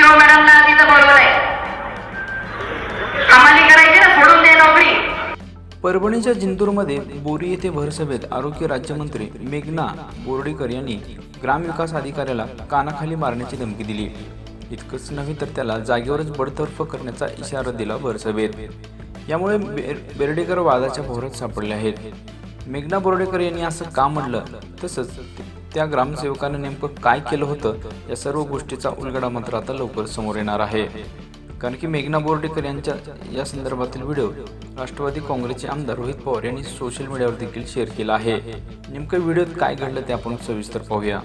शिरो मॅडमला तिथं बोलवलंय. आम्हाला करायची ना सोडून दे नोकरी. परभणीच्या जिंतूरमध्ये बोरी येथे भरसभेत आरोग्य राज्यमंत्री मेघना बोर्डीकर यांनी ग्रामविकास अधिकाऱ्याला कानाखाली मारण्याची धमकी दिली. इतकंच नव्हे तर त्याला जागेवरच बडतर्फ करण्याचा इशारा दिला भरसभेत. यामुळे बेर- बेर्डेकर वादाच्या भोवऱ्यात सापडले आहेत. मेघना बोर्डेकर यांनी असं का म्हणलं तसंच त्या ग्रामसेवकानं नेमकं काय केलं होतं या सर्व गोष्टीचा उलगडा मात्र आता लवकर समोर येणार आहे. कारण की मेघना बोर्डेकर यांच्या या संदर्भातील व्हिडिओ राष्ट्रवादी काँग्रेसचे आमदार रोहित पवार यांनी सोशल मीडियावर देखील शेअर केला आहे. नेमकं व्हिडिओत काय घडलं ते आपण सविस्तर पाहूया.